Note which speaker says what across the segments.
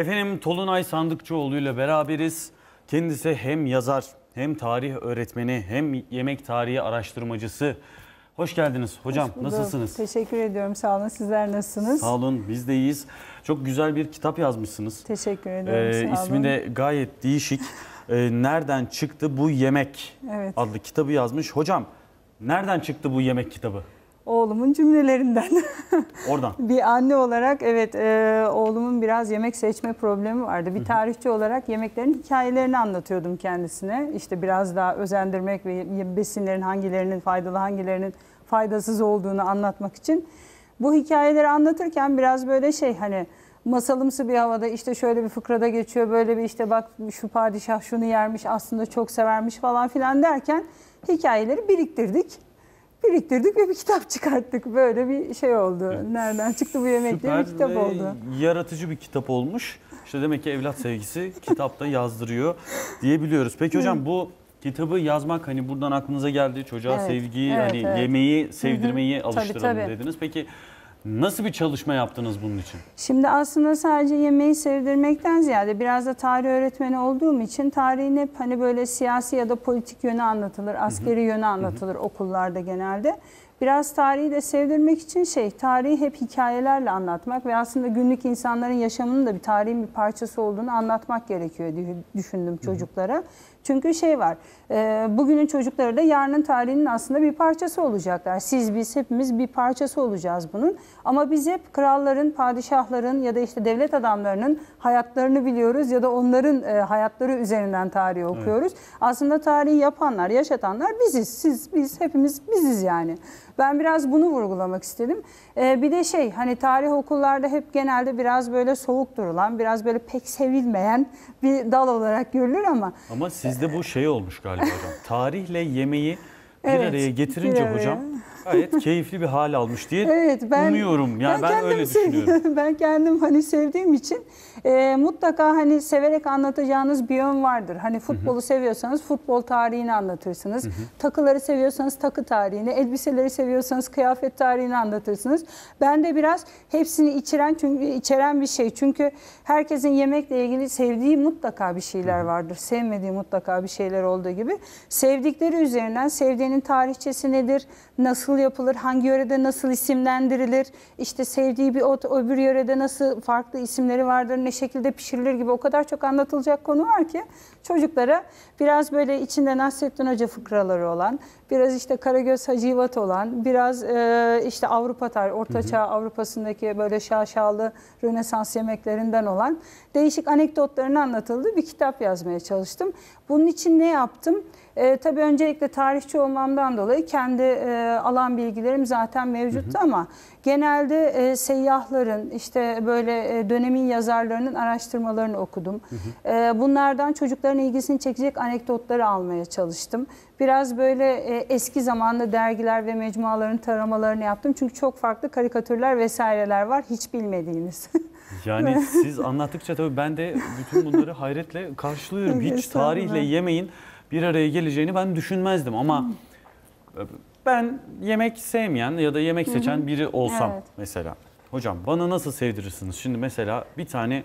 Speaker 1: Efendim Tolunay Sandıkçıoğlu ile beraberiz. Kendisi hem yazar hem tarih öğretmeni hem yemek tarihi araştırmacısı. Hoş geldiniz hocam.
Speaker 2: Hoş bulduk.
Speaker 1: Nasılsınız?
Speaker 2: Teşekkür ediyorum. Sağ olun. Sizler nasılsınız?
Speaker 1: Sağ olun biz de iyiyiz. Çok güzel bir kitap yazmışsınız.
Speaker 2: Teşekkür ediyorum.
Speaker 1: Ee,
Speaker 2: sağ olun.
Speaker 1: ismi de gayet değişik. Ee, nereden çıktı bu yemek
Speaker 2: Evet.
Speaker 1: adlı kitabı yazmış. Hocam nereden çıktı bu yemek kitabı?
Speaker 2: Oğlumun cümlelerinden.
Speaker 1: Oradan.
Speaker 2: bir anne olarak evet e, oğlumun biraz yemek seçme problemi vardı. Bir tarihçi olarak yemeklerin hikayelerini anlatıyordum kendisine. İşte biraz daha özendirmek ve besinlerin hangilerinin faydalı hangilerinin faydasız olduğunu anlatmak için. Bu hikayeleri anlatırken biraz böyle şey hani masalımsı bir havada işte şöyle bir fıkrada geçiyor böyle bir işte bak şu padişah şunu yermiş aslında çok severmiş falan filan derken hikayeleri biriktirdik. Biriktirdik ve bir kitap çıkarttık. Böyle bir şey oldu. Nereden çıktı bu yemek diye bir
Speaker 1: Süper
Speaker 2: kitap oldu.
Speaker 1: yaratıcı bir kitap olmuş. İşte demek ki evlat sevgisi kitapta yazdırıyor diyebiliyoruz. Peki hocam bu kitabı yazmak hani buradan aklınıza geldi. Çocuğa
Speaker 2: Evet,
Speaker 1: sevgiyi
Speaker 2: evet,
Speaker 1: hani
Speaker 2: evet.
Speaker 1: yemeği sevdirmeyi alıştıralım
Speaker 2: tabii.
Speaker 1: dediniz. Peki nasıl bir çalışma yaptınız bunun için?
Speaker 2: Şimdi aslında sadece yemeği sevdirmekten ziyade biraz da tarih öğretmeni olduğum için tarihin hep hani böyle siyasi ya da politik yönü anlatılır, askeri yönü anlatılır okullarda genelde. Biraz tarihi de sevdirmek için şey, tarihi hep hikayelerle anlatmak ve aslında günlük insanların yaşamının da bir tarihin bir parçası olduğunu anlatmak gerekiyor diye düşündüm çocuklara. Çünkü şey var, e, bugünün çocukları da yarının tarihinin aslında bir parçası olacaklar. Siz, biz hepimiz bir parçası olacağız bunun. Ama biz hep kralların, padişahların ya da işte devlet adamlarının hayatlarını biliyoruz ya da onların e, hayatları üzerinden tarihi okuyoruz. Aslında tarihi yapanlar, yaşatanlar biziz. Siz, biz hepimiz biziz yani. Ben biraz bunu vurgulamak istedim. E, bir de şey hani tarih okullarda hep genelde biraz böyle soğuk durulan, biraz böyle pek sevilmeyen bir dal olarak görülür ama
Speaker 1: Ama sizde bu şey olmuş galiba hocam. Tarihle yemeği bir
Speaker 2: Evet,
Speaker 1: araya getirince
Speaker 2: bir araya.
Speaker 1: hocam gayet keyifli bir hal almış diye
Speaker 2: Evet ben
Speaker 1: umuyorum. Yani ben,
Speaker 2: kendim
Speaker 1: öyle düşünüyorum.
Speaker 2: ben kendim hani sevdiğim için e, mutlaka hani severek anlatacağınız bir yön vardır. Hani futbolu seviyorsanız futbol tarihini anlatırsınız. Takıları seviyorsanız takı tarihini, elbiseleri seviyorsanız kıyafet tarihini anlatırsınız. Ben de biraz hepsini içeren çünkü içeren bir şey. Çünkü herkesin yemekle ilgili sevdiği mutlaka bir şeyler vardır. Sevmediği mutlaka bir şeyler olduğu gibi. Sevdikleri üzerinden sevdiğinin tarihçesi nedir? Nasıl yapılır? Hangi yörede nasıl isimlendirilir? İşte sevdiği bir ot öbür yörede nasıl farklı isimleri vardır? Ne şekilde pişirilir gibi o kadar çok anlatılacak konu var ki çocuklara biraz böyle içinde Nasrettin Hoca fıkraları olan, biraz işte Karagöz Hacivat olan, biraz e, işte Avrupa tarihi, Orta Çağ Avrupa'sındaki böyle şaşalı Rönesans yemeklerinden olan değişik anekdotlarını anlatıldığı bir kitap yazmaya çalıştım. Bunun için ne yaptım? E, tabii öncelikle tarihçi olmamdan dolayı kendi e, alan bilgilerim zaten mevcuttu ama genelde e, seyyahların işte böyle e, dönemin yazarlarının araştırmalarını okudum. E, bunlardan çocukların ilgisini çekecek anekdotları almaya çalıştım. Biraz böyle e, eski zamanda dergiler ve mecmuaların taramalarını yaptım. Çünkü çok farklı karikatürler vesaireler var hiç bilmediğiniz.
Speaker 1: Yani siz anlattıkça tabii ben de bütün bunları hayretle karşılıyorum. Hiç tarihle yemeğin bir araya geleceğini ben düşünmezdim ama ben yemek sevmeyen ya da yemek seçen biri olsam
Speaker 2: Evet.
Speaker 1: mesela. Hocam bana nasıl sevdirirsiniz? Şimdi mesela bir tane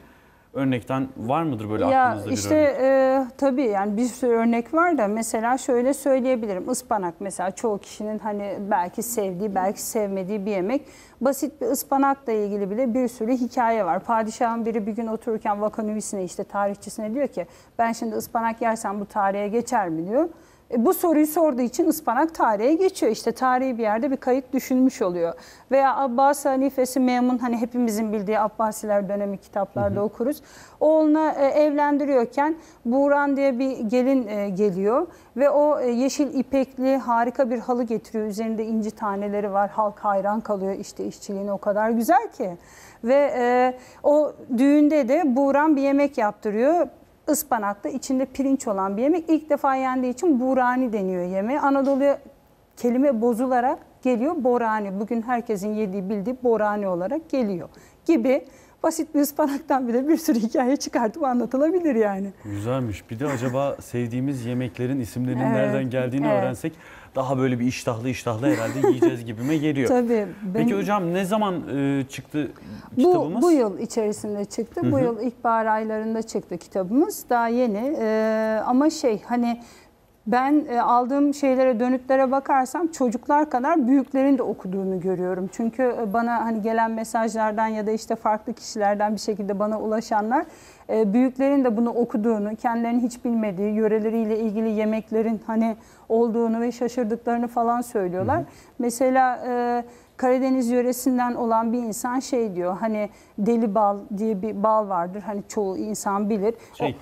Speaker 1: örnekten var mıdır böyle
Speaker 2: Ya
Speaker 1: aklınızda bir
Speaker 2: işte
Speaker 1: örnek?
Speaker 2: e, tabii yani bir sürü örnek var da mesela şöyle söyleyebilirim. Ispanak mesela çoğu kişinin hani belki sevdiği belki sevmediği bir yemek. Basit bir ıspanakla ilgili bile bir sürü hikaye var. Padişahın biri bir gün otururken vakanüvisine işte tarihçisine diyor ki ben şimdi ıspanak yersem bu tarihe geçer mi diyor. E, bu soruyu sorduğu için ıspanak tarihe geçiyor. İşte tarihi bir yerde bir kayıt düşünmüş oluyor. Veya Abbas halifesi Memun hani hepimizin bildiği Abbasiler dönemi kitaplarda okuruz. Oğluna e, evlendiriyorken Buğran diye bir gelin e, geliyor ve o e, yeşil ipekli harika bir halı getiriyor. Üzerinde inci taneleri var. Halk hayran kalıyor. İşte işçiliğini o kadar güzel ki. Ve e, o düğünde de Buğran bir yemek yaptırıyor ıspanaklı içinde pirinç olan bir yemek. İlk defa yendiği için burani deniyor yemeğe. Anadolu'ya kelime bozularak geliyor borani. Bugün herkesin yediği bildiği borani olarak geliyor gibi basit bir ıspanaktan bile bir sürü hikaye çıkartıp anlatılabilir yani.
Speaker 1: Güzelmiş. Bir de acaba sevdiğimiz yemeklerin isimlerinin
Speaker 2: Evet,
Speaker 1: nereden geldiğini
Speaker 2: evet.
Speaker 1: öğrensek daha böyle bir iştahlı iştahlı herhalde yiyeceğiz gibime geliyor.
Speaker 2: Tabii.
Speaker 1: Peki
Speaker 2: ben-
Speaker 1: hocam ne zaman e, çıktı
Speaker 2: Bu,
Speaker 1: kitabımız?
Speaker 2: bu yıl içerisinde çıktı. Bu yıl ilkbahar aylarında çıktı kitabımız. Daha yeni. Ee, ama şey hani ben e, aldığım şeylere dönütlere bakarsam çocuklar kadar büyüklerin de okuduğunu görüyorum. Çünkü e, bana hani gelen mesajlardan ya da işte farklı kişilerden bir şekilde bana ulaşanlar e, büyüklerin de bunu okuduğunu, kendilerinin hiç bilmediği yöreleriyle ilgili yemeklerin hani olduğunu ve şaşırdıklarını falan söylüyorlar. Mesela e, Karadeniz yöresinden olan bir insan şey diyor hani deli bal diye bir bal vardır. Hani çoğu insan bilir. O-
Speaker 1: Şey, e,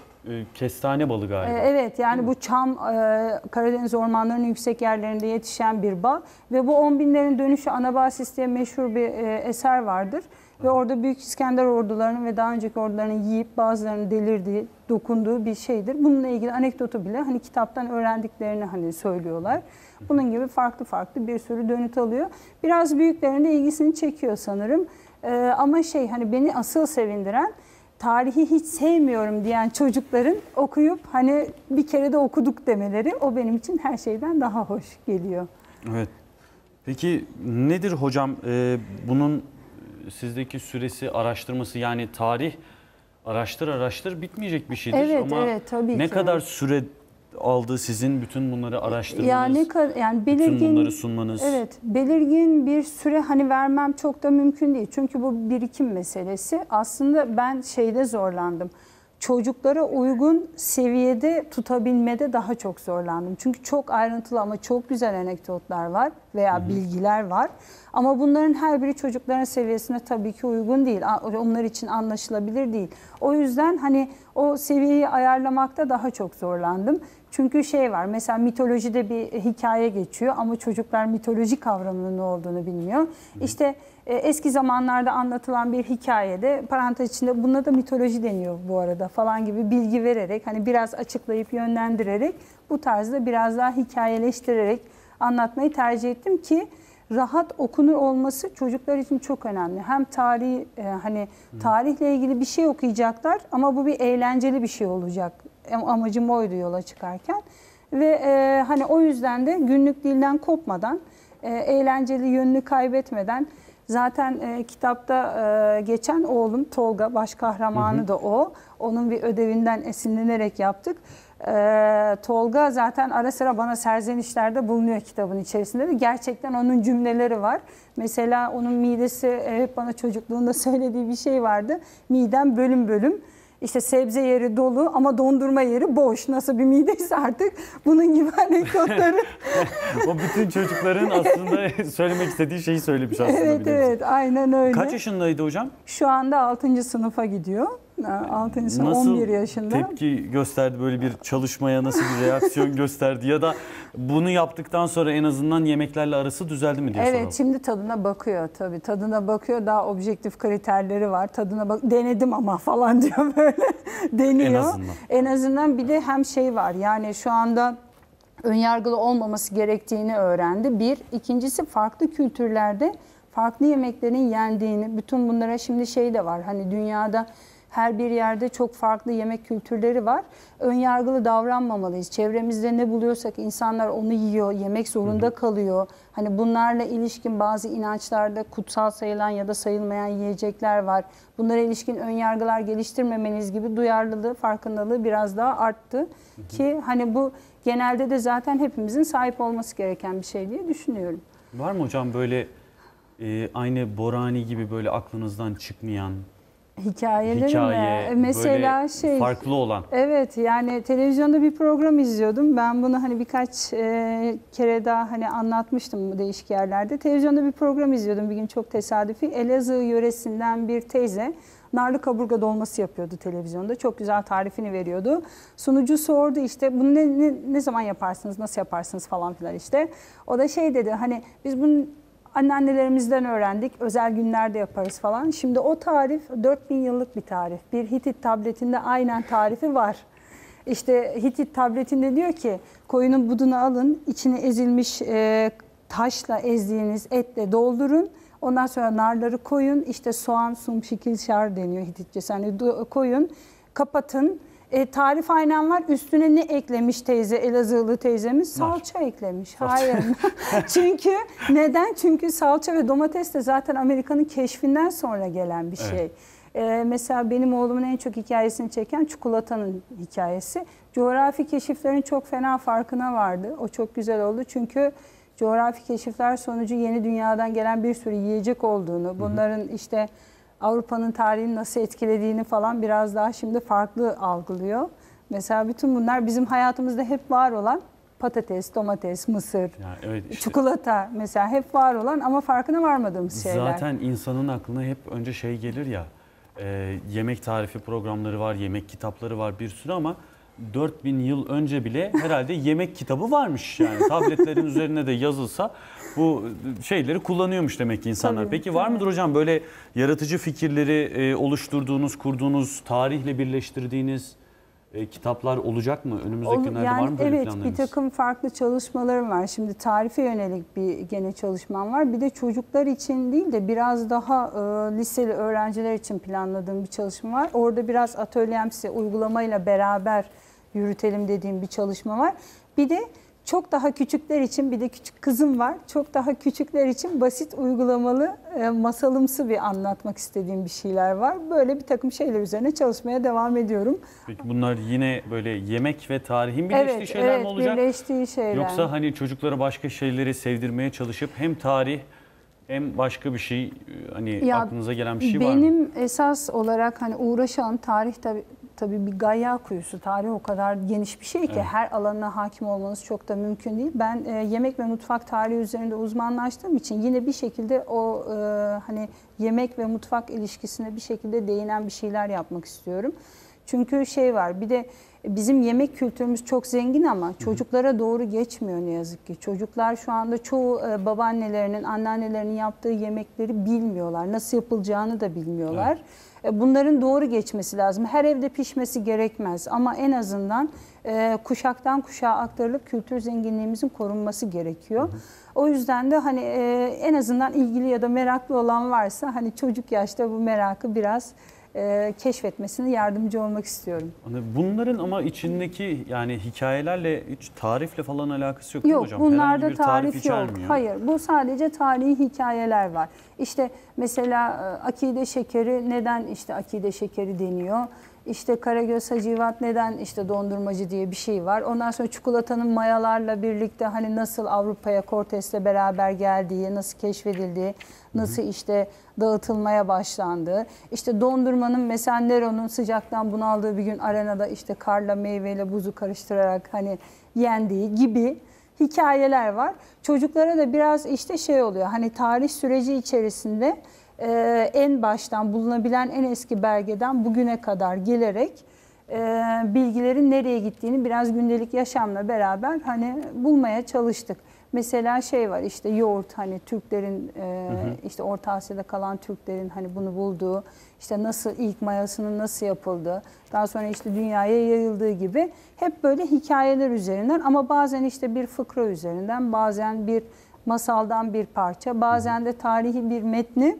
Speaker 1: kestane balı galiba.
Speaker 2: ee, Evet yani bu çam e, Karadeniz ormanlarının yüksek yerlerinde yetişen bir bal ve bu on binlerin dönüşü Anabasis diye meşhur bir e, eser vardır. Ve orada Büyük İskender ordularının ve daha önceki ordularının yiyip bazılarının delirdiği, dokunduğu bir şeydir. Bununla ilgili anekdotu bile hani kitaptan öğrendiklerini hani söylüyorlar. Bunun gibi farklı farklı bir sürü dönüt alıyor. Biraz büyüklerin de ilgisini çekiyor sanırım. Ee, ama şey hani beni asıl sevindiren tarihi hiç sevmiyorum diyen çocukların okuyup hani bir kere de okuduk demeleri o benim için her şeyden daha hoş geliyor.
Speaker 1: Evet. Peki nedir hocam e, bunun sizdeki süresi, araştırması yani tarih araştır araştır bitmeyecek bir şeydir
Speaker 2: Evet,
Speaker 1: ama
Speaker 2: evet, tabii
Speaker 1: ne
Speaker 2: ki.
Speaker 1: kadar süre aldı sizin bütün bunları araştırmanız,
Speaker 2: Yani yani
Speaker 1: bütün
Speaker 2: belirgin
Speaker 1: bunları sunmanız?
Speaker 2: Evet, belirgin bir süre hani vermem çok da mümkün değil. Çünkü bu birikim meselesi. Aslında ben şeyde zorlandım. Çocuklara uygun seviyede tutabilmede daha çok zorlandım. Çünkü çok ayrıntılı ama çok güzel anekdotlar var veya bilgiler var. Ama bunların her biri çocukların seviyesine tabii ki uygun değil. Onlar için anlaşılabilir değil. O yüzden hani o seviyeyi ayarlamakta daha çok zorlandım. Çünkü şey var mesela mitolojide bir hikaye geçiyor ama çocuklar mitoloji kavramının ne olduğunu bilmiyor. İşte e, eski zamanlarda anlatılan bir hikayede parantez içinde buna da mitoloji deniyor bu arada falan gibi bilgi vererek hani biraz açıklayıp yönlendirerek bu tarzda biraz daha hikayeleştirerek anlatmayı tercih ettim ki rahat okunur olması çocuklar için çok önemli. Hem tarihi e, hani tarihle ilgili bir şey okuyacaklar ama bu bir eğlenceli bir şey olacak. Am- Amacım oydu yola çıkarken. Ve e, hani o yüzden de günlük dilden kopmadan, e, eğlenceli yönünü kaybetmeden zaten e, kitapta e, geçen oğlum Tolga baş kahramanı da o. Onun bir ödevinden esinlenerek yaptık. E, Tolga zaten ara sıra bana serzenişlerde bulunuyor kitabın içerisinde de. Gerçekten onun cümleleri var. Mesela onun midesi e, hep bana çocukluğunda söylediği bir şey vardı. Midem bölüm bölüm. İşte sebze yeri dolu ama dondurma yeri boş. Nasıl bir mideyse artık bunun gibi anekdotları.
Speaker 1: o bütün çocukların aslında söylemek istediği şeyi söylemiş aslında.
Speaker 2: evet evet aynen öyle.
Speaker 1: Kaç yaşındaydı hocam?
Speaker 2: Şu anda 6. sınıfa gidiyor. 6. sınıf
Speaker 1: Nasıl
Speaker 2: 11 yaşında.
Speaker 1: tepki gösterdi böyle bir çalışmaya nasıl bir reaksiyon gösterdi ya da bunu yaptıktan sonra en azından yemeklerle arası düzeldi mi diye
Speaker 2: Evet
Speaker 1: soralım.
Speaker 2: şimdi tadına bakıyor tabii. Tadına bakıyor daha objektif kriterleri var. Tadına bak denedim ama falan diyor böyle. Deniyor.
Speaker 1: En azından.
Speaker 2: En azından bir de hem şey var. Yani şu anda önyargılı olmaması gerektiğini öğrendi. Bir. ikincisi farklı kültürlerde farklı yemeklerin yendiğini, bütün bunlara şimdi şey de var. Hani dünyada her bir yerde çok farklı yemek kültürleri var. Önyargılı davranmamalıyız. Çevremizde ne buluyorsak insanlar onu yiyor, yemek zorunda kalıyor. Hani bunlarla ilişkin bazı inançlarda kutsal sayılan ya da sayılmayan yiyecekler var. Bunlara ilişkin önyargılar geliştirmemeniz gibi duyarlılığı, farkındalığı biraz daha arttı. Ki hani bu genelde de zaten hepimizin sahip olması gereken bir şey diye düşünüyorum.
Speaker 1: Var mı hocam böyle e, aynı Borani gibi böyle aklınızdan çıkmayan
Speaker 2: Hikayeleri
Speaker 1: hikaye
Speaker 2: mi? Mesela
Speaker 1: böyle
Speaker 2: şey
Speaker 1: farklı olan?
Speaker 2: Evet yani televizyonda bir program izliyordum. Ben bunu hani birkaç e, kere daha hani anlatmıştım değişik yerlerde. Televizyonda bir program izliyordum bir gün çok tesadüfi. Elazığ yöresinden bir teyze narlı kaburga dolması yapıyordu televizyonda. Çok güzel tarifini veriyordu. Sunucu sordu işte bunu ne, ne, ne zaman yaparsınız, nasıl yaparsınız falan filan işte. O da şey dedi hani biz bunu anneannelerimizden öğrendik. Özel günlerde yaparız falan. Şimdi o tarif 4000 yıllık bir tarif. Bir Hitit tabletinde aynen tarifi var. İşte Hitit tabletinde diyor ki koyunun budunu alın, içine ezilmiş e, taşla ezdiğiniz etle doldurun. Ondan sonra narları koyun. İşte soğan, sum, şikil, şar deniyor Hititçesi. Hani du- koyun, kapatın. E, tarif aynen var. Üstüne ne eklemiş teyze, Elazığlı teyzemiz? Salça eklemiş. Hayır. Çünkü neden? Çünkü salça ve domates de zaten Amerika'nın keşfinden sonra gelen bir şey. E, mesela benim oğlumun en çok hikayesini çeken çikolatanın hikayesi. Coğrafi keşiflerin çok fena farkına vardı. O çok güzel oldu çünkü coğrafi keşifler sonucu yeni dünyadan gelen bir sürü yiyecek olduğunu, bunların işte Avrupa'nın tarihini nasıl etkilediğini falan biraz daha şimdi farklı algılıyor. Mesela bütün bunlar bizim hayatımızda hep var olan patates, domates, mısır,
Speaker 1: Yani evet işte
Speaker 2: çikolata mesela hep var olan ama farkına varmadığımız şeyler.
Speaker 1: zaten insanın aklına hep önce şey gelir ya e, yemek tarifi programları var, yemek kitapları var bir sürü ama 4000 yıl önce bile herhalde yemek kitabı varmış yani tabletlerin üzerine de yazılsa bu şeyleri kullanıyormuş demek ki insanlar.
Speaker 2: Tabii,
Speaker 1: Peki var mıdır hocam böyle yaratıcı fikirleri e, oluşturduğunuz, kurduğunuz, tarihle birleştirdiğiniz e, kitaplar olacak mı? Önümüzdeki
Speaker 2: Ol-
Speaker 1: günlerde
Speaker 2: yani
Speaker 1: var mı böyle
Speaker 2: evet
Speaker 1: planlarınız?
Speaker 2: bir takım farklı çalışmalarım var. Şimdi tarife yönelik bir gene çalışmam var. Bir de çocuklar için değil de biraz daha e, liseli öğrenciler için planladığım bir çalışma var. Orada biraz atölyemsi uygulamayla beraber yürütelim dediğim bir çalışma var. Bir de çok daha küçükler için bir de küçük kızım var. Çok daha küçükler için basit uygulamalı e, masalımsı bir anlatmak istediğim bir şeyler var. Böyle bir takım şeyler üzerine çalışmaya devam ediyorum.
Speaker 1: Peki bunlar yine böyle yemek ve tarihin birleştiği
Speaker 2: evet,
Speaker 1: şeyler
Speaker 2: evet,
Speaker 1: mi olacak?
Speaker 2: birleştiği şeyler.
Speaker 1: Yoksa hani çocuklara başka şeyleri sevdirmeye çalışıp hem tarih hem başka bir şey e, hani
Speaker 2: Ya
Speaker 1: aklınıza gelen bir şey var mı?
Speaker 2: Benim esas olarak hani uğraşan tarih tabii tabii bir gaya kuyusu. Tarih o kadar geniş bir şey ki
Speaker 1: Evet.
Speaker 2: her alanına hakim olmanız çok da mümkün değil. Ben e, yemek ve mutfak tarihi üzerinde uzmanlaştığım için yine bir şekilde o e, hani yemek ve mutfak ilişkisine bir şekilde değinen bir şeyler yapmak istiyorum. Çünkü şey var bir de bizim yemek kültürümüz çok zengin ama çocuklara doğru geçmiyor ne yazık ki. Çocuklar şu anda çoğu e, babaannelerinin, anneannelerinin yaptığı yemekleri bilmiyorlar. Nasıl yapılacağını da bilmiyorlar. E, Bunların doğru geçmesi lazım. Her evde pişmesi gerekmez ama en azından e, kuşaktan kuşağa aktarılıp kültür zenginliğimizin korunması gerekiyor. O yüzden de hani e, en azından ilgili ya da meraklı olan varsa hani çocuk yaşta bu merakı biraz e, keşfetmesine yardımcı olmak istiyorum.
Speaker 1: Bunların ama içindeki yani hikayelerle hiç tarifle falan alakası yok, değil mi
Speaker 2: Yok
Speaker 1: hocam?
Speaker 2: bunlarda
Speaker 1: Herhangi bir
Speaker 2: tarif, yok.
Speaker 1: içermiyor.
Speaker 2: Hayır bu sadece tarihi hikayeler var. İşte mesela e, akide şekeri neden işte akide şekeri deniyor? İşte Karagöz Hacivat neden işte dondurmacı diye bir şey var. Ondan sonra çikolatanın mayalarla birlikte hani nasıl Avrupa'ya Cortez'le beraber geldiği, nasıl keşfedildiği, nasıl işte dağıtılmaya başlandığı. İşte dondurmanın mesela Nero'nun sıcaktan bunaldığı bir gün arenada işte karla meyveyle buzu karıştırarak hani yendiği gibi hikayeler var. Çocuklara da biraz işte şey oluyor hani tarih süreci içerisinde e, en baştan bulunabilen en eski belgeden bugüne kadar gelerek e, bilgilerin nereye gittiğini biraz gündelik yaşamla beraber hani bulmaya çalıştık. Mesela şey var işte yoğurt hani Türklerin e, işte Orta Asya'da kalan Türklerin hani bunu bulduğu işte nasıl ilk mayasının nasıl yapıldığı daha sonra işte dünyaya yayıldığı gibi hep böyle hikayeler üzerinden ama bazen işte bir fıkra üzerinden bazen bir masaldan bir parça bazen de tarihi bir metni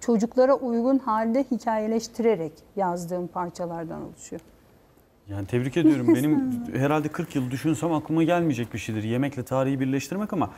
Speaker 2: çocuklara uygun halde hikayeleştirerek yazdığım parçalardan oluşuyor.
Speaker 1: Yani tebrik ediyorum. Benim herhalde 40 yıl düşünsem aklıma gelmeyecek bir şeydir. Yemekle tarihi birleştirmek ama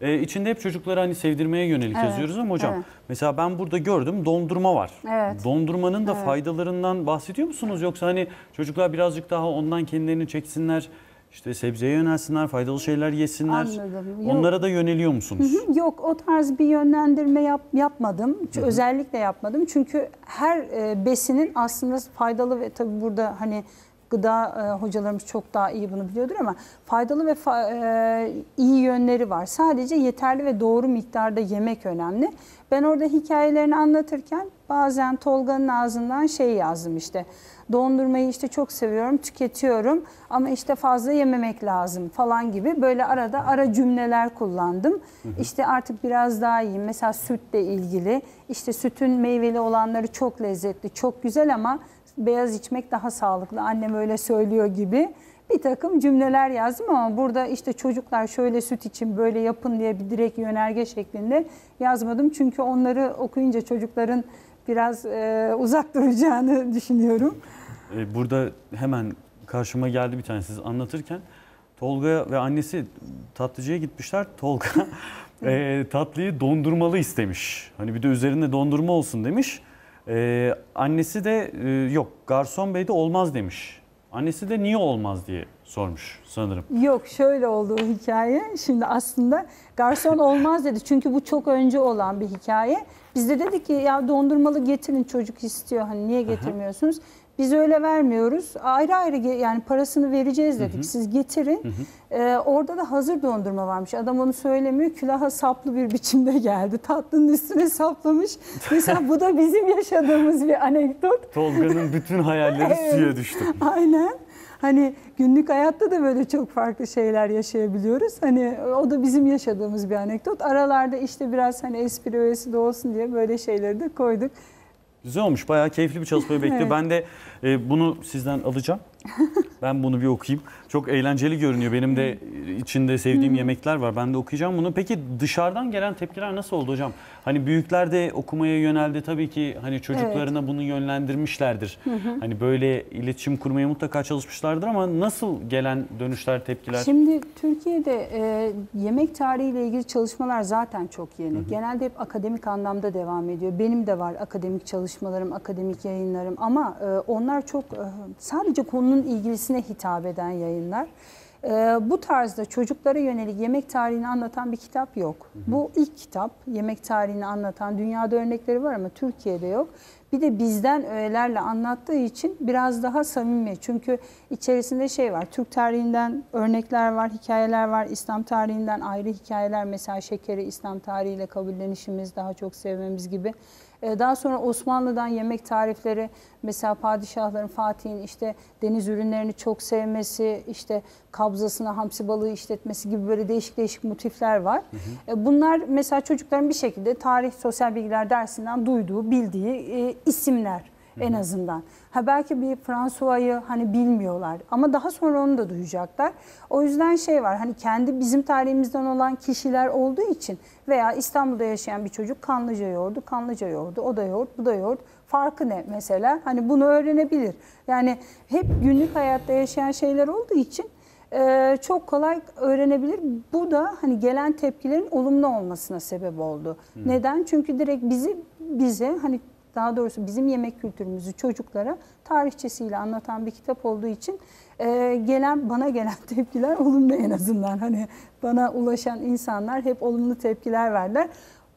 Speaker 1: e, içinde hep çocuklara hani sevdirmeye yönelik
Speaker 2: Evet,
Speaker 1: yazıyoruz ama hocam
Speaker 2: evet.
Speaker 1: mesela ben burada gördüm dondurma var.
Speaker 2: Evet.
Speaker 1: Dondurmanın da
Speaker 2: Evet.
Speaker 1: faydalarından bahsediyor musunuz yoksa hani çocuklar birazcık daha ondan kendilerini çeksinler, işte sebzeye yönelsinler, faydalı şeyler yesinler.
Speaker 2: Anladım. Yok.
Speaker 1: Onlara da yöneliyor musunuz?
Speaker 2: Yok o tarz bir yönlendirme yap, yapmadım. Ç- Özellikle yapmadım. Çünkü her e, besinin aslında faydalı ve tabii burada hani gıda e, hocalarımız çok daha iyi bunu biliyordur ama faydalı ve fa- e, iyi yönleri var. Sadece yeterli ve doğru miktarda yemek önemli. Ben orada hikayelerini anlatırken bazen Tolga'nın ağzından şey yazdım işte. Dondurmayı işte çok seviyorum, tüketiyorum ama işte fazla yememek lazım falan gibi böyle arada ara cümleler kullandım. İşte artık biraz daha iyiyim. Mesela sütle ilgili işte sütün meyveli olanları çok lezzetli, çok güzel ama beyaz içmek daha sağlıklı. Annem öyle söylüyor gibi bir takım cümleler yazdım ama burada işte çocuklar şöyle süt için böyle yapın diye bir direkt yönerge şeklinde yazmadım. Çünkü onları okuyunca çocukların biraz e, uzak duracağını düşünüyorum.
Speaker 1: e, burada hemen karşıma geldi bir tane siz anlatırken. Tolga ve annesi tatlıcıya gitmişler. Tolga e, tatlıyı dondurmalı istemiş. Hani bir de üzerinde dondurma olsun demiş. E, annesi de e, yok garson bey de olmaz demiş. Annesi de niye olmaz diye sormuş sanırım.
Speaker 2: Yok şöyle oldu o hikaye. Şimdi aslında garson olmaz dedi. Çünkü bu çok önce olan bir hikaye. Biz de dedik ki ya dondurmalı getirin çocuk istiyor. Hani niye getirmiyorsunuz? Biz öyle vermiyoruz. Ayrı ayrı yani parasını vereceğiz dedik. Siz getirin. Ee, orada da hazır dondurma varmış. Adam onu söylemiyor. Külaha saplı bir biçimde geldi. Tatlının üstüne saplamış. Mesela bu da bizim yaşadığımız bir anekdot.
Speaker 1: Tolga'nın bütün hayalleri
Speaker 2: Evet.
Speaker 1: suya düştü.
Speaker 2: Aynen. Hani günlük hayatta da böyle çok farklı şeyler yaşayabiliyoruz. Hani o da bizim yaşadığımız bir anekdot. Aralarda işte biraz hani espri öğesi de olsun diye böyle şeyleri de koyduk.
Speaker 1: Güzel olmuş. Bayağı keyifli bir çalışmayı bekliyor.
Speaker 2: Evet.
Speaker 1: Ben de e, bunu sizden alacağım. Ben bunu bir okuyayım. Çok eğlenceli görünüyor. Benim de içinde sevdiğim yemekler var. Ben de okuyacağım bunu. Peki dışarıdan gelen tepkiler nasıl oldu hocam? Hani büyükler de okumaya yöneldi. Tabii ki hani çocuklarına bunu yönlendirmişlerdir. Hani böyle iletişim kurmaya mutlaka çalışmışlardır ama nasıl gelen dönüşler, tepkiler?
Speaker 2: Şimdi Türkiye'de e, yemek tarihiyle ilgili çalışmalar zaten çok yeni. Genelde hep akademik anlamda devam ediyor. Benim de var akademik çalışmalarım, akademik yayınlarım ama e, onlar çok e, sadece konunun ilgilisine hitap eden yayınlar. E, bu tarzda çocuklara yönelik yemek tarihini anlatan bir kitap yok. Bu ilk kitap yemek tarihini anlatan dünyada örnekleri var ama Türkiye'de yok. Bir de bizden öğelerle anlattığı için biraz daha samimi. Çünkü içerisinde şey var. Türk tarihinden örnekler var, hikayeler var. İslam tarihinden ayrı hikayeler. Mesela şekeri İslam tarihiyle kabullenişimiz, daha çok sevmemiz gibi. Ee, Daha sonra Osmanlı'dan yemek tarifleri, mesela padişahların, Fatih'in işte deniz ürünlerini çok sevmesi, işte kabzasına hamsi balığı işletmesi gibi böyle değişik değişik motifler var. E, Bunlar mesela çocukların bir şekilde tarih, sosyal bilgiler dersinden duyduğu, bildiği e, isimler en azından. Ha belki bir François'yı hani bilmiyorlar ama daha sonra onu da duyacaklar. O yüzden şey var hani kendi bizim tarihimizden olan kişiler olduğu için veya İstanbul'da yaşayan bir çocuk Kanlıca yoğurdu, Kanlıca yoğurdu, o da yoğurt, bu da yoğurt. Farkı ne mesela? Hani bunu öğrenebilir. Yani hep günlük hayatta yaşayan şeyler olduğu için e, çok kolay öğrenebilir. Bu da hani gelen tepkilerin olumlu olmasına sebep oldu. Neden? Çünkü direkt bizi bize hani daha doğrusu bizim yemek kültürümüzü çocuklara tarihçesiyle anlatan bir kitap olduğu için e, gelen bana gelen tepkiler olumlu en azından. Hani bana ulaşan insanlar hep olumlu tepkiler verdiler.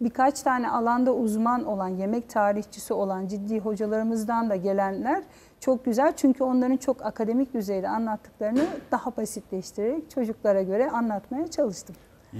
Speaker 2: Birkaç tane alanda uzman olan, yemek tarihçisi olan ciddi hocalarımızdan da gelenler çok güzel. Çünkü onların çok akademik düzeyde anlattıklarını daha basitleştirerek çocuklara göre anlatmaya çalıştım.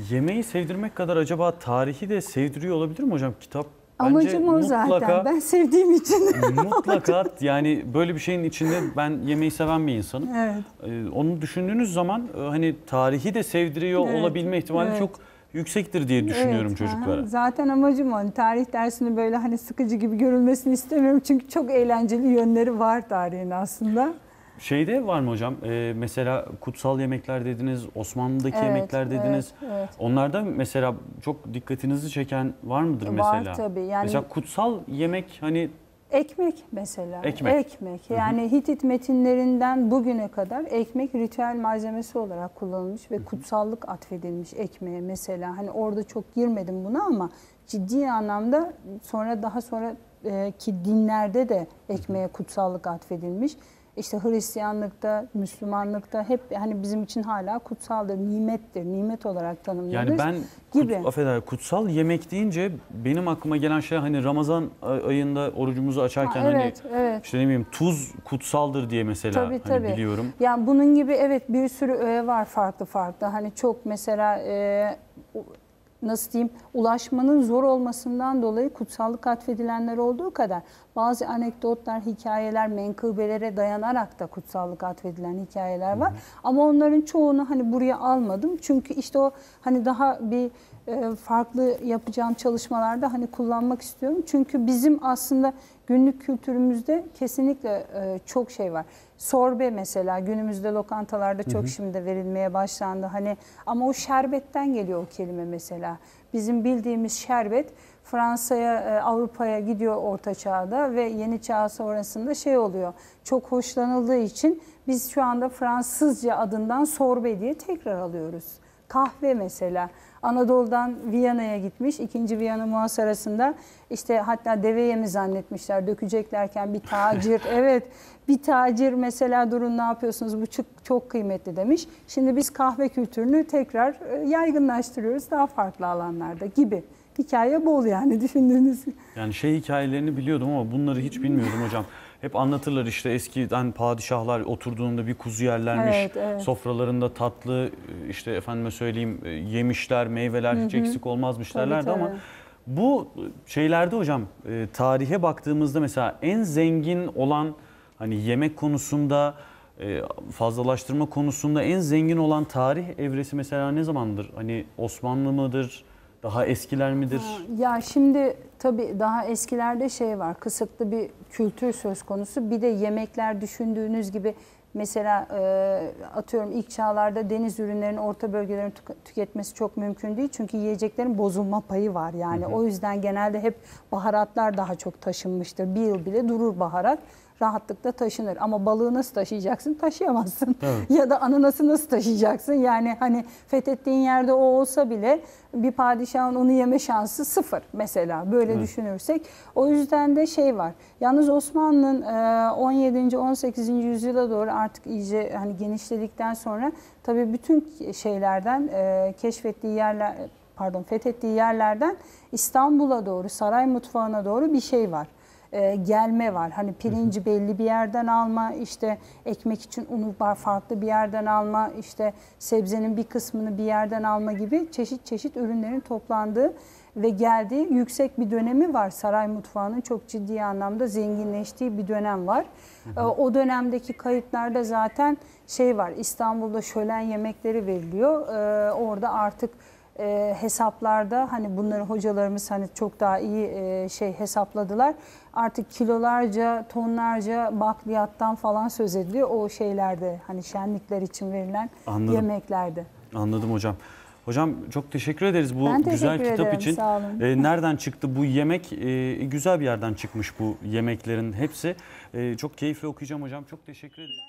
Speaker 1: Yemeği sevdirmek kadar acaba tarihi de sevdiriyor olabilir mi hocam kitap?
Speaker 2: Amacım o zaten.
Speaker 1: mutlaka-
Speaker 2: Ben sevdiğim için.
Speaker 1: Mutlaka yani böyle bir şeyin içinde ben yemeği seven bir insanım.
Speaker 2: evet.
Speaker 1: Ee, onu düşündüğünüz zaman e, hani tarihi de sevdiriyor
Speaker 2: Evet,
Speaker 1: olabilme ihtimali
Speaker 2: evet.
Speaker 1: çok yüksektir diye düşünüyorum
Speaker 2: Evet,
Speaker 1: çocuklara.
Speaker 2: aha. Zaten amacım o. Hani tarih dersini böyle hani sıkıcı gibi görülmesini istemiyorum. Çünkü çok eğlenceli yönleri var tarihin aslında.
Speaker 1: Şeyde var mı hocam? Ee, mesela kutsal yemekler dediniz, Osmanlı'daki
Speaker 2: Evet,
Speaker 1: yemekler dediniz.
Speaker 2: Evet, evet.
Speaker 1: Onlarda mesela çok dikkatinizi çeken var mıdır
Speaker 2: Var
Speaker 1: mesela?
Speaker 2: tabii. Yani
Speaker 1: Mesela kutsal yemek hani
Speaker 2: ekmek mesela.
Speaker 1: Ekmek.
Speaker 2: Ekmek. Yani Hitit metinlerinden bugüne kadar ekmek ritüel malzemesi olarak kullanılmış ve kutsallık atfedilmiş ekmeğe mesela. Hani orada çok girmedim buna ama ciddi anlamda sonra daha sonra e, ki dinlerde de ekmeğe kutsallık atfedilmiş. İşte Hristiyanlıkta, Müslümanlıkta hep hani bizim için hala kutsaldır, nimettir, nimet olarak tanımlanır.
Speaker 1: yani ben
Speaker 2: gibi.
Speaker 1: kut, affeder, kutsal yemek deyince benim aklıma gelen şey hani Ramazan ay- ayında orucumuzu açarken
Speaker 2: Ha,
Speaker 1: hani
Speaker 2: evet, evet.
Speaker 1: işte ne bileyim tuz kutsaldır diye mesela
Speaker 2: Tabii,
Speaker 1: hani
Speaker 2: tabii.
Speaker 1: biliyorum.
Speaker 2: Yani bunun gibi evet bir sürü öğe var farklı farklı. Hani çok mesela e, nasıl diyeyim ulaşmanın zor olmasından dolayı kutsallık atfedilenler olduğu kadar bazı anekdotlar, hikayeler, menkıbelere dayanarak da kutsallık atfedilen hikayeler var. Ama onların çoğunu hani buraya almadım. Çünkü işte o hani daha bir e, farklı yapacağım çalışmalarda hani kullanmak istiyorum. Çünkü bizim aslında günlük kültürümüzde kesinlikle e, çok şey var. Sorbe mesela günümüzde lokantalarda çok şimdi verilmeye başlandı. Hani ama o şerbetten geliyor o kelime mesela. Bizim bildiğimiz şerbet Fransa'ya, e, Avrupa'ya gidiyor Orta Çağ'da ve Yeni Çağ sonrasında şey oluyor. Çok hoşlanıldığı için biz şu anda Fransızca adından sorbe diye tekrar alıyoruz. Kahve mesela. Anadolu'dan Viyana'ya gitmiş. ikinci Viyana muhasarasında işte hatta deveye mi zannetmişler dökeceklerken bir tacir evet bir tacir mesela durun ne yapıyorsunuz bu çok, çok kıymetli demiş. Şimdi biz kahve kültürünü tekrar e, yaygınlaştırıyoruz daha farklı alanlarda gibi. Hikaye bol yani düşündüğünüz.
Speaker 1: Yani şey hikayelerini biliyordum ama bunları hiç bilmiyordum hocam. Hep anlatırlar işte eskiden padişahlar oturduğunda bir kuzu yerlermiş.
Speaker 2: Evet, evet.
Speaker 1: Sofralarında tatlı işte efendime söyleyeyim yemişler, meyveler hiç eksik olmazmış
Speaker 2: Tabii,
Speaker 1: derlerdi ama bu şeylerde hocam e, tarihe baktığımızda mesela en zengin olan hani yemek konusunda e, fazlalaştırma konusunda en zengin olan tarih evresi mesela ne zamandır? Hani Osmanlı mıdır? Daha eskiler midir?
Speaker 2: Ya şimdi tabii daha eskilerde şey var, kısıtlı bir kültür söz konusu. Bir de yemekler düşündüğünüz gibi mesela e, atıyorum ilk çağlarda deniz ürünlerinin orta bölgelerin tük- tüketmesi çok mümkün değil. Çünkü yiyeceklerin bozulma payı var yani. O yüzden genelde hep baharatlar daha çok taşınmıştır. Bir yıl bile durur baharat rahatlıkla taşınır. Ama balığı nasıl taşıyacaksın? Taşıyamazsın.
Speaker 1: Evet.
Speaker 2: ya da ananası nasıl taşıyacaksın? Yani hani fethettiğin yerde o olsa bile bir padişahın onu yeme şansı sıfır mesela böyle
Speaker 1: Evet.
Speaker 2: düşünürsek. O yüzden de şey var. Yalnız Osmanlı'nın e, 17. 18. yüzyıla doğru artık iyice hani genişledikten sonra tabii bütün şeylerden e, keşfettiği yerler pardon fethettiği yerlerden İstanbul'a doğru saray mutfağına doğru bir şey var e, gelme var. Hani pirinci belli bir yerden alma, işte ekmek için unu farklı bir yerden alma, işte sebzenin bir kısmını bir yerden alma gibi çeşit çeşit ürünlerin toplandığı ve geldiği yüksek bir dönemi var. Saray mutfağının çok ciddi anlamda zenginleştiği bir dönem var. E, O dönemdeki kayıtlarda zaten şey var. İstanbul'da şölen yemekleri veriliyor. E, Orada artık e, hesaplarda hani bunları hocalarımız hani çok daha iyi e, şey hesapladılar. Artık kilolarca, tonlarca bakliyattan falan söz ediliyor o şeylerde hani şenlikler için verilen
Speaker 1: Anladım.
Speaker 2: yemeklerde.
Speaker 1: Anladım hocam. Hocam çok teşekkür ederiz bu
Speaker 2: Ben
Speaker 1: güzel kitap
Speaker 2: ederim,
Speaker 1: için.
Speaker 2: sağ olun.
Speaker 1: Ee, nereden çıktı bu yemek? Ee, güzel bir yerden çıkmış bu yemeklerin hepsi. Ee, çok keyifli okuyacağım hocam. Çok teşekkür ederim.